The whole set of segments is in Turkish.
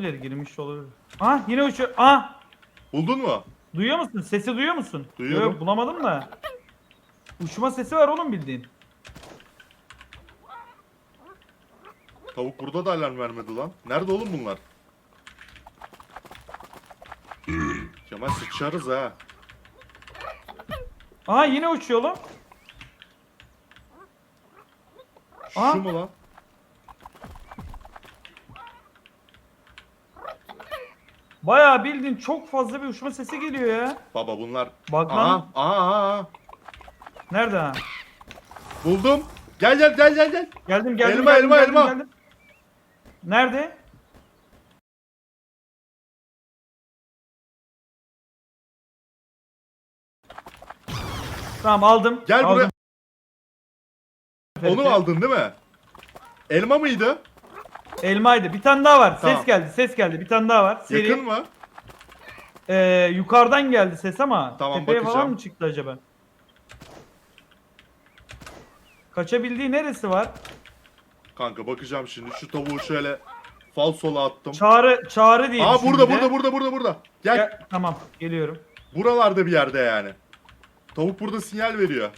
Olabilir girmiş olabilir. Ah yine uçuyor. Ah Buldun mu? duyuyor musun? Sesi duyuyor musun? Duyuyorum. Yok, bulamadım da. Uçma sesi var oğlum bildiğin. Tavuk burada da alarm vermedi lan. Nerede oğlum bunlar? Kemal sıçarız ha. Aha yine uçuyor oğlum. Şu Aa. mu lan? Bayağı bildiğin çok fazla bir uçma sesi geliyor ya. Baba bunlar. Bak Aha, lan. aha, aha. Nerede ha? Buldum. Gel gel gel gel gel. Geldim geldim Elma, geldim, elma, geldim, elma. geldim. Nerede? Tamam aldım. Gel aldım. buraya. Onu aldın değil mi? Elma mıydı? Elmaydı. Bir tane daha var. Tamam. Ses geldi. Ses geldi. Bir tane daha var. Seri. Yakın mı? Ee, yukarıdan geldi ses ama Tamam, tepeye falan bakacağım. mı çıktı acaba? Kaçabildiği neresi var? Kanka bakacağım şimdi. Şu tavuğu şöyle falsola attım. Çağrı çağrı diye Aa burada burada burada burada burada. Gel. Gel, Tamam geliyorum. Buralarda bir yerde yani. Tavuk burada sinyal veriyor.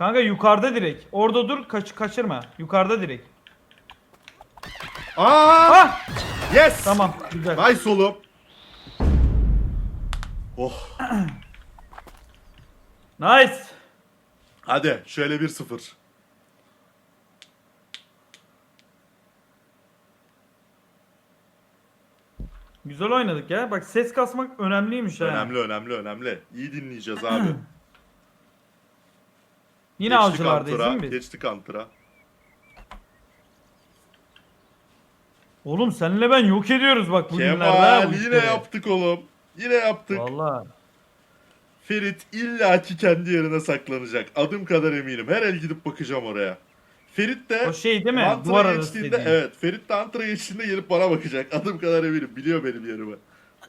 Kanka yukarıda direkt. Orada dur kaç kaçırma. Yukarıda direkt. Aa! Ah! Yes! Tamam güzel. Nice oğlum. Oh. Nice. Hadi şöyle 1-0. Güzel oynadık ya. Bak ses kasmak önemliymiş ha. Önemli önemli önemli. İyi dinleyeceğiz abi. Yine Geçtik avcılardayız değil mi? Geçtik Hunter'a. Oğlum seninle ben yok ediyoruz bak bugünlerde ha Kemal bu yine işleri. yaptık oğlum. Yine yaptık. Valla. Ferit illaki kendi yerine saklanacak. Adım kadar eminim. Her el gidip bakacağım oraya. Ferit de O şey değil mi? Duvar arası geçtiğinde dediğin. evet Ferit de Hunter'a geçtiğinde gelip bana bakacak. Adım kadar eminim. Biliyor benim yerimi.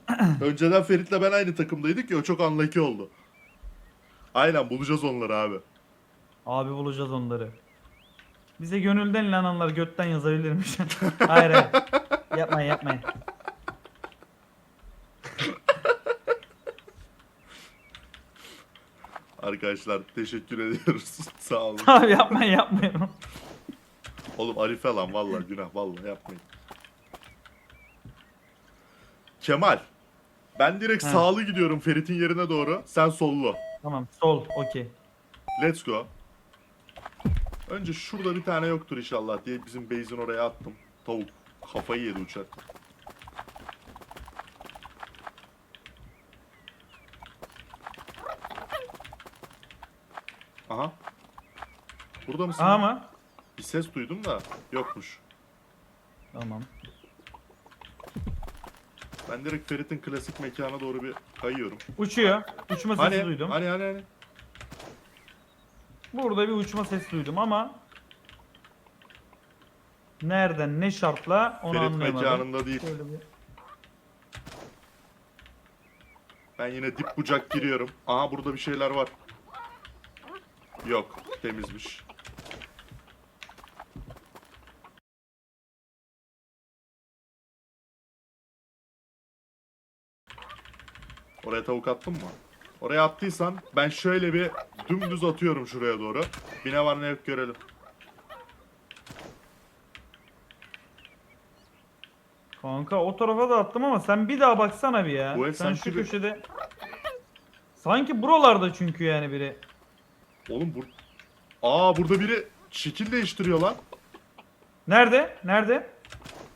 Önceden Ferit'le ben aynı takımdaydık ya o çok unlucky oldu. Aynen bulacağız onları abi. Abi bulacağız onları. Bize gönülden inananlar götten yazabilirmiş. hayır hayır. Yapmayın yapmayın. Arkadaşlar teşekkür ediyoruz. Sağ olun. Abi yapmayın yapmayın. Oğlum Arife lan vallahi günah vallahi yapmayın. Kemal. Ben direkt He. sağlı gidiyorum Ferit'in yerine doğru. Sen sollu. tamam sol okey. Let's go. Önce şurada bir tane yoktur inşallah diye bizim base'in oraya attım. Tavuk kafayı yedi uçak. Aha. Burada mısın? Ama. Bir ses duydum da yokmuş. Tamam. Ben direkt Ferit'in klasik mekana doğru bir kayıyorum. Uçuyor. Uçma sesi Hani, duydum. hani hani hani. Burada bir uçma sesi duydum ama nereden ne şartla onu Ferit anlayamadım. mekanında değil. Şöyle bir- Ben yine dip bucak giriyorum. Aha burada bir şeyler var. Yok, temizmiş. Oraya tavuk attın mı? Oraya attıysan ben şöyle bir dümdüz atıyorum şuraya doğru. Bir ne var ne yok görelim. Kanka o tarafa da attım ama sen bir daha baksana bir ya. Bu ev sen sanki şu bir- köşede. Sanki buralarda çünkü yani biri. Oğlum bur... Aa burada biri şekil değiştiriyor lan. Nerede? Nerede?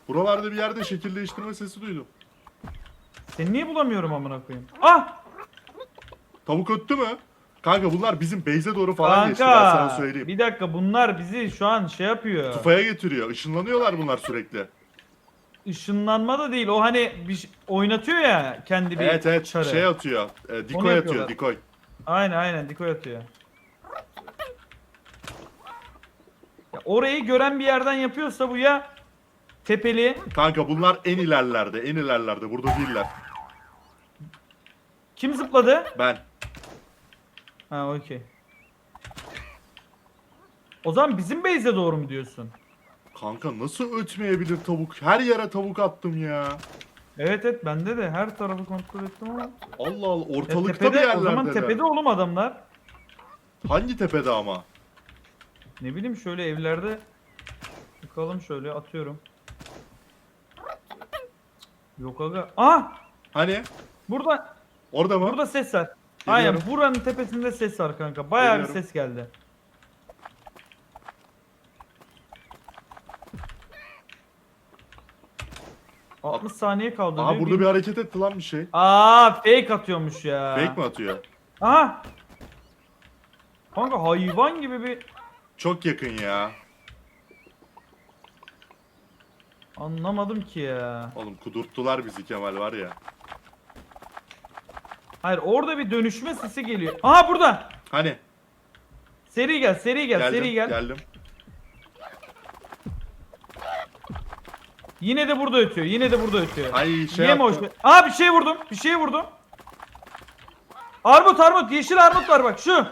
Buralarda bir yerde şekil değiştirme sesi duydum. Seni niye bulamıyorum amına koyayım? Ah! Tavuk öttü mü? Kanka bunlar bizim base'e doğru falan geçti ben sana Kanka. söyleyeyim. Bir dakika bunlar bizi şu an şey yapıyor. Tufaya getiriyor. Işınlanıyorlar bunlar sürekli. Işınlanma da değil. O hani bir şey- oynatıyor ya kendi bir evet evet çarı. şey atıyor. E, Onu dikoy atıyor yapıyorlar. dikoy. Aynen aynen dikoy atıyor. Ya orayı gören bir yerden yapıyorsa bu ya tepeli. Kanka bunlar en ilerlerde en ilerlerde burada değiller. Kim zıpladı? Ben. Ha okey. O zaman bizim base'e doğru mu diyorsun? Kanka nasıl ötmeyebilir tavuk? Her yere tavuk attım ya. Evet evet bende de her tarafı kontrol ettim ama. Allah Allah Ya ortalıkta tepede, bir yerlerde. o zaman tepede oğlum adamlar. Hangi tepede ama? Ne bileyim şöyle evlerde bakalım şöyle atıyorum. Yok aga. Ah! Hani? Burada Orada mı? burada ses var. Geliyorum. Aynen buranın tepesinde ses var kanka. Bayağı bir Geliyorum. ses geldi. Bak. 60 saniye kaldı. Aha diyor. burada bir hareket etti lan bir şey. Aa fake atıyormuş ya. Fake mi atıyor? Aha. Kanka hayvan gibi bir Çok yakın ya. anlamadım ki ya. Oğlum kudurttular bizi Kemal var ya. Hayır orada bir dönüşme sesi geliyor. Aha burada. Hani? Seri gel, seri gel, geldim, seri gel. geldim. Yine de burada ötüyor. Yine de burada ötüyor. Ay şey Yeme yaptı. hoş. Aa bir şey vurdum. Bir şey vurdum. Armut armut yeşil armut var bak şu.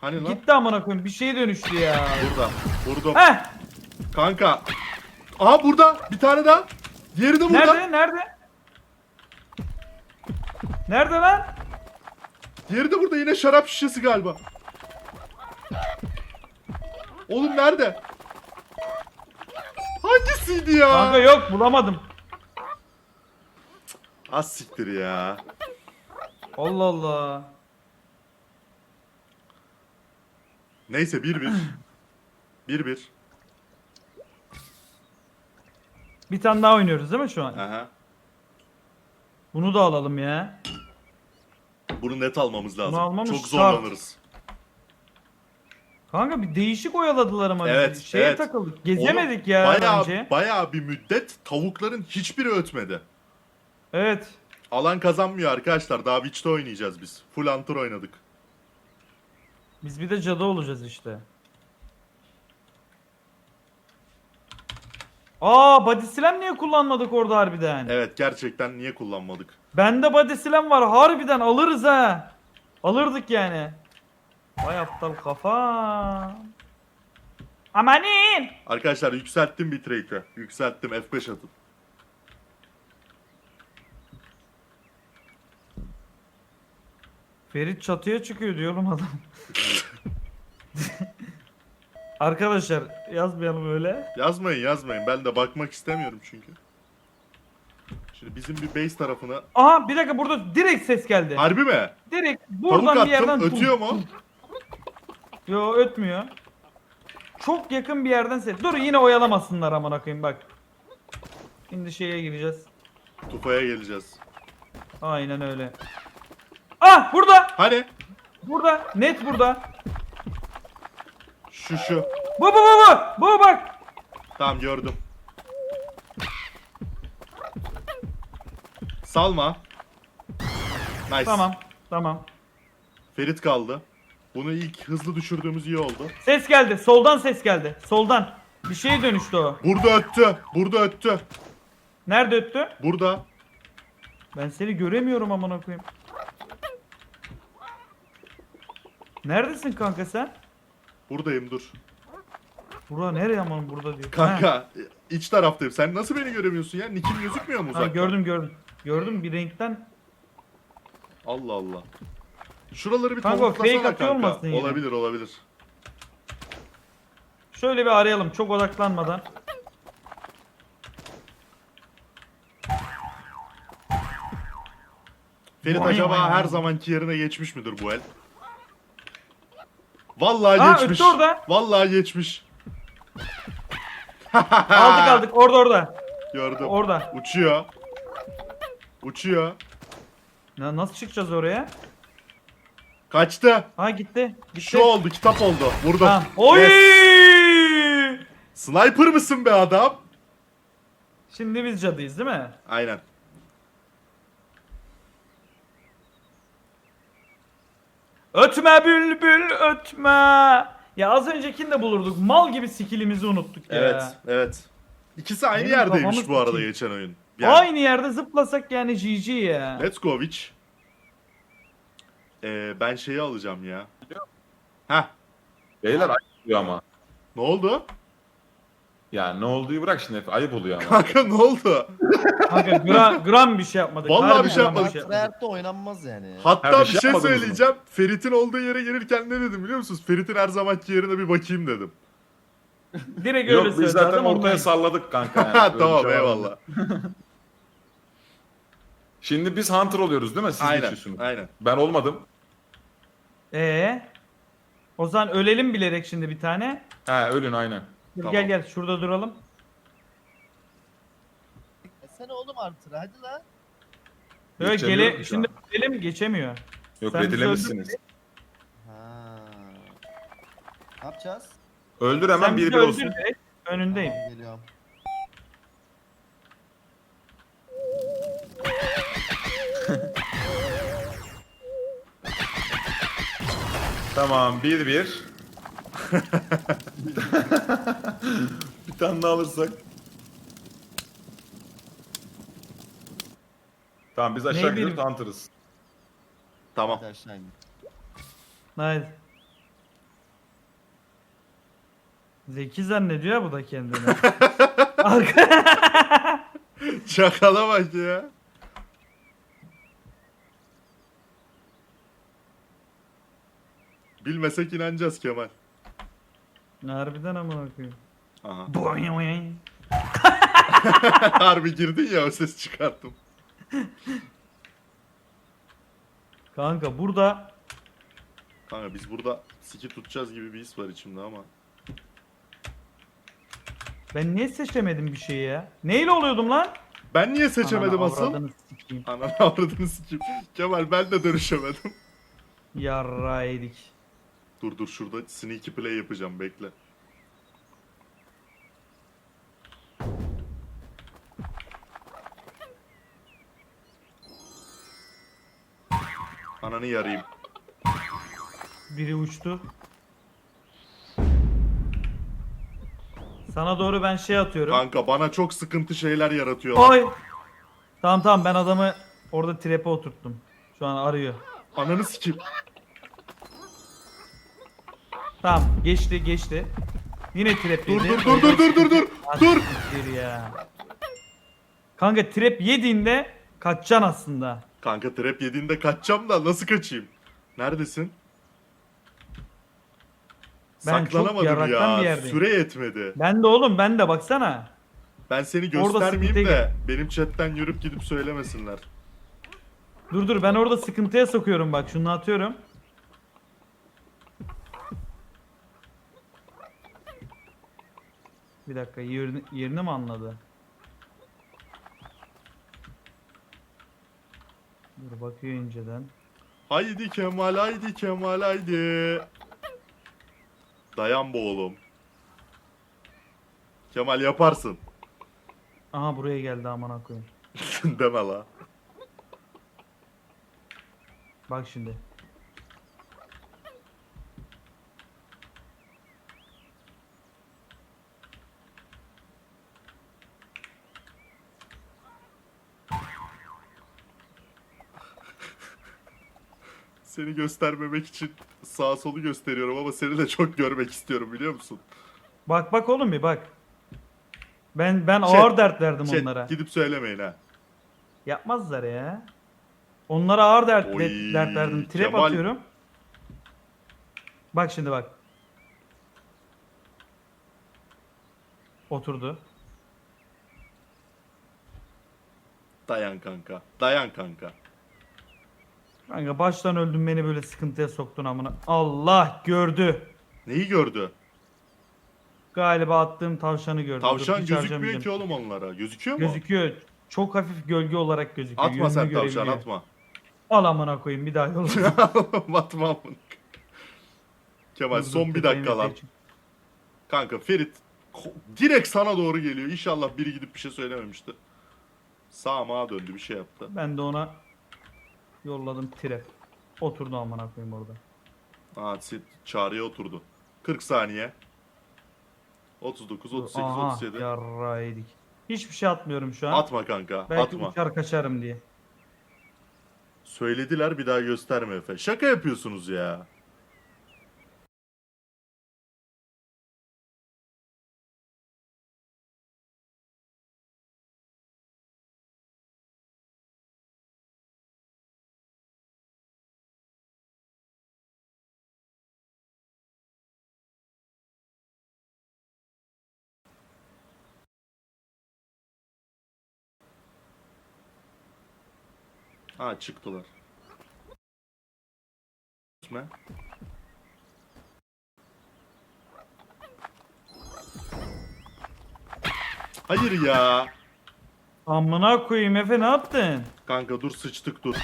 Hani lan? Gitti amına koyayım. Bir şeye dönüştü ya. Burada. Vurdum. Heh. Kanka. Aha burada. Bir tane daha. Diğeri de burada. Nerede? Nerede? Nerede lan? Diğeri de burada yine şarap şişesi galiba. Oğlum nerede? Hangisiydi ya? Kanka yok bulamadım. Az siktir ya. Allah Allah. Neyse 1-1. 1-1. Bir tane daha oynuyoruz değil mi şu an? Aha. Bunu da alalım ya. Bunu net almamız lazım. Bunu almamız Çok şart. zorlanırız. Kanka bir değişik oyaladılar ama bizi. Evet, Şeye evet. takıldık. Gezemedik Oğlum, ya bayağı, bence. Bayağı bir müddet tavukların hiçbiri ötmedi. Evet. Alan kazanmıyor arkadaşlar. Daha Witch'te oynayacağız biz. Full Hunter oynadık. Biz bir de cadı olacağız işte. Aa body slam niye kullanmadık orada harbiden? Evet gerçekten niye kullanmadık? Bende body slam var harbiden alırız ha. Alırdık yani. Vay aptal kafa. Amanin. Arkadaşlar yükselttim bitrate'i. Yükselttim F5 atıp. Ferit çatıya çıkıyor diyorum adam. Arkadaşlar yazmayalım öyle. Yazmayın yazmayın. Ben de bakmak istemiyorum çünkü. Şimdi bizim bir base tarafına... Aha bir dakika burada direkt ses geldi. Harbi mi? Direkt Tavuk buradan bir yerden attım. Ötüyor mu? Yo ötmüyor. Çok yakın bir yerden ses. Dur yine oyalamasınlar amına koyayım bak. Şimdi şeye gireceğiz. Tufaya geleceğiz. Aynen öyle. Ah burada. Hani? Burada. Net burada. Şu şu. Bu bu bu bu. Bu bak. Tamam gördüm. Salma. Nice. Tamam. Tamam. Ferit kaldı. Bunu ilk hızlı düşürdüğümüz iyi oldu. Ses geldi. Soldan ses geldi. Soldan. Bir şeye dönüştü o. Burada öttü. Burada öttü. Nerede öttü? Burada. Ben seni göremiyorum amına koyayım. Neredesin kanka sen? Buradayım dur. Bura nereye aman burada diyor. Ha. Kanka iç taraftayım. Sen nasıl beni göremiyorsun ya? Nikim gözükmüyor mu Ha, uzaktan? gördüm gördüm. Gördüm bir renkten. Allah Allah. Şuraları bir Kanka, tavuklasana fake atıyor kanka. olmasın yine? Olabilir olabilir. Şöyle bir arayalım çok odaklanmadan. Ferit Vay acaba vay her vay. zamanki yerine geçmiş midir bu el? Vallahi Aa, geçmiş. öttü orada. Vallahi geçmiş. Aldık aldık orada orada. Gördüm. Orada. Uçuyor. Uçuyor. Na- nasıl çıkacağız oraya? Kaçtı. Ha gitti. gitti. Şu oldu, kitap oldu. Vurdum. Tamam. Oy! Yes. Sniper mısın be adam? Şimdi biz cadıyız değil mi? Aynen. Ötme bülbül ötme. Ya az öncekini de bulurduk. Mal gibi skillimizi unuttuk ya. Evet, evet. İkisi aynı Benim yerdeymiş bu arada geçen oyun. Yani, Aynı yerde zıplasak yani GG ya. Let's go Witch. Ee, ben şeyi alacağım ya. Heh. Beyler ayıp oluyor ama. Ne oldu? Ya ne olduğu bırak şimdi Efe, ayıp oluyor ama. Kanka ne oldu? Kanka gram, gram bir şey yapmadık. Vallahi Harbi bir şey gram yapmadık. Hayatta oynanmaz yani. Hatta Ha, bir bir şey şey yapmadınız mı? söyleyeceğim. Ferit'in olduğu yere gelirken ne dedim biliyor musunuz? Ferit'in her zamanki yerine bir bakayım dedim. Direkt öyle Yok biz zaten ortaya salladık kanka. Yani. Bir tamam şey var. eyvallah. Şimdi biz Hunter oluyoruz değil mi? Siz Aynen. geçiyorsunuz. Aynen. Ben olmadım. Ee? O zaman ölelim bilerek şimdi bir tane. He ölün aynen. Dur, Tamam. Gel gel şurada duralım. E sen oğlum artır hadi lan. Böyle Geçemiyorum gele şu şimdi ölelim geçemiyor. Yok Sen bizi. Ha. Ne yapacağız? Öldür hemen Sen bir bizi bir öldür olsun. direkt. Önündeyim. Tamam, geliyorum. Tamam bir bir. bir tane daha alırsak. Tamam biz aşağı gidiyoruz bileyim. Hunter'ız. Tamam. İn. Haydi. Zeki zannediyor ya bu da kendini. Arka- Çakala bak ya. Bilmesek inanacağız Kemal. Harbiden amına koyayım. Aha. Boing. Harbi girdin ya o ses çıkarttım. Kanka burada Kanka biz burada siki tutacağız gibi bir his var içimde ama. ben niye seçemedim bir şeyi ya? Neyle oluyordum lan? Ben niye seçemedim Ananı asıl? avradını sikeyim. Ananı avradını sikeyim. Kemal ben de dönüşemedim. Yarra yedik. Dur dur şurada sneaky play yapacağım bekle. Ananı yarayım. Biri uçtu. Sana doğru ben şey atıyorum. Kanka bana çok sıkıntı şeyler yaratıyorlar. Oy. Tamam tamam ben adamı orada trepe oturttum. Şu an arıyor. Ananı sikeyim. Tamam geçti geçti. Yine trap Dur yedi. dur dur dur dur dur dur. Dur. Siktir ya. Kanka trap yediğinde kaçacaksın aslında. Kanka trap yediğinde kaçacağım da nasıl kaçayım? Neredesin? Ben Saklanamadım ya. Süre yetmedi. Ben de oğlum ben de baksana. Ben seni göstermeyeyim de benim chatten yürüp gidip söylemesinler. Dur dur ben orada sıkıntıya sokuyorum bak şunu atıyorum. Bir dakika yerini, yerini mi anladı? Dur bakıyor inceden. Haydi Kemal haydi Kemal haydi. Dayan bu oğlum. Kemal yaparsın. Aha buraya geldi aman koyayım. Deme la. Bak şimdi. Seni göstermemek için sağa solu gösteriyorum ama seni de çok görmek istiyorum biliyor musun? Bak bak oğlum bir bak. Ben ben Chat, ağır dert verdim Chat, onlara. gidip söylemeyin ha. Yapmazlar ya. Onlara ağır dert, Oy, dert verdim. Trap Kemal. atıyorum. Bak şimdi bak. Oturdu. Dayan kanka. Dayan kanka. Kanka baştan öldün beni böyle sıkıntıya soktun amına. Allah gördü. Neyi gördü? Galiba attığım tavşanı gördü. Dur, Tavşan hiç gözükmüyor ki oğlum onlara. Gözüküyor mu? Gözüküyor. Çok hafif gölge olarak gözüküyor. Atma sen Yönünü tavşan görebiliyor. atma. Al amına koyayım bir daha yolla. atma amına. Kemal son bir dakika lan. Kanka Ferit ko- direkt sana doğru geliyor. İnşallah biri gidip bir şey söylememişti. Sağa mağa döndü bir şey yaptı. Ben de ona yolladım trap. Oturdu amına koyayım orada. Aa sit çağrıya oturdu. 40 saniye. 39, 38, Aha 37. yarra yedik. Hiçbir şey atmıyorum şu an. Atma kanka. Belki atma. uçar kaçarım diye. Söylediler bir daha gösterme Efe. Şaka yapıyorsunuz ya. Ha çıktılar. Ne? Hayır ya. Amına koyayım Efe ne yaptın? Kanka dur sıçtık dur.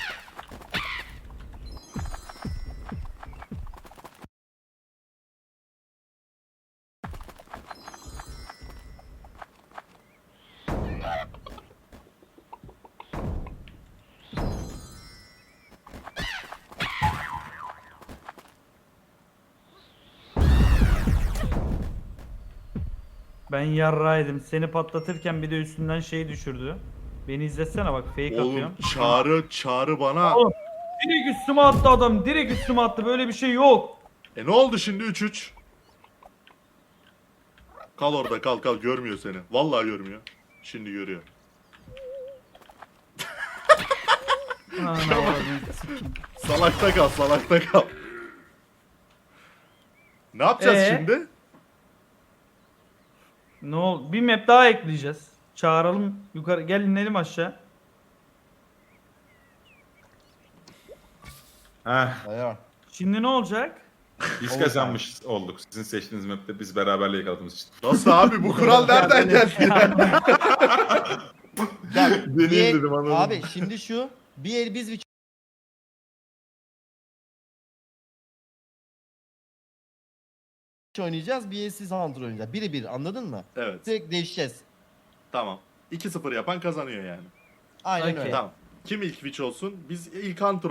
Ben yarraydım. Seni patlatırken bir de üstünden şey düşürdü. Beni izletsene bak fake Oğlum atıyorum. çağrı çağrı bana. Oğlum, Direkt üstüme attı adam. Direkt üstüme attı. Böyle bir şey yok. E ne oldu şimdi 3-3? Kal orada kal kal görmüyor seni. Vallahi görmüyor. Şimdi görüyor. Ana avradını sikeyim. Salakta kal salakta kal. Ne yapacağız Ee? şimdi? Ne ol? Bir map daha ekleyeceğiz. Çağıralım yukarı. Gel inelim aşağı. Heh, Ayar. Şimdi ne olacak? biz kazanmış olduk. Sizin seçtiğiniz map'te biz beraberliği yakaladığımız için. Nasıl abi bu kural nereden geldi? Ya, Deneyim bir el- dedim, anladım. Abi şimdi şu bir el biz bir oynayacağız, siz Hunter oynayacağız. Biri bir anladın mı? evet Direkt değişeceğiz. tamam. 2-0 yapan kazanıyor yani. Aynen Okey. öyle. Tamam. Kim ilk witch olsun? Biz ilk hunter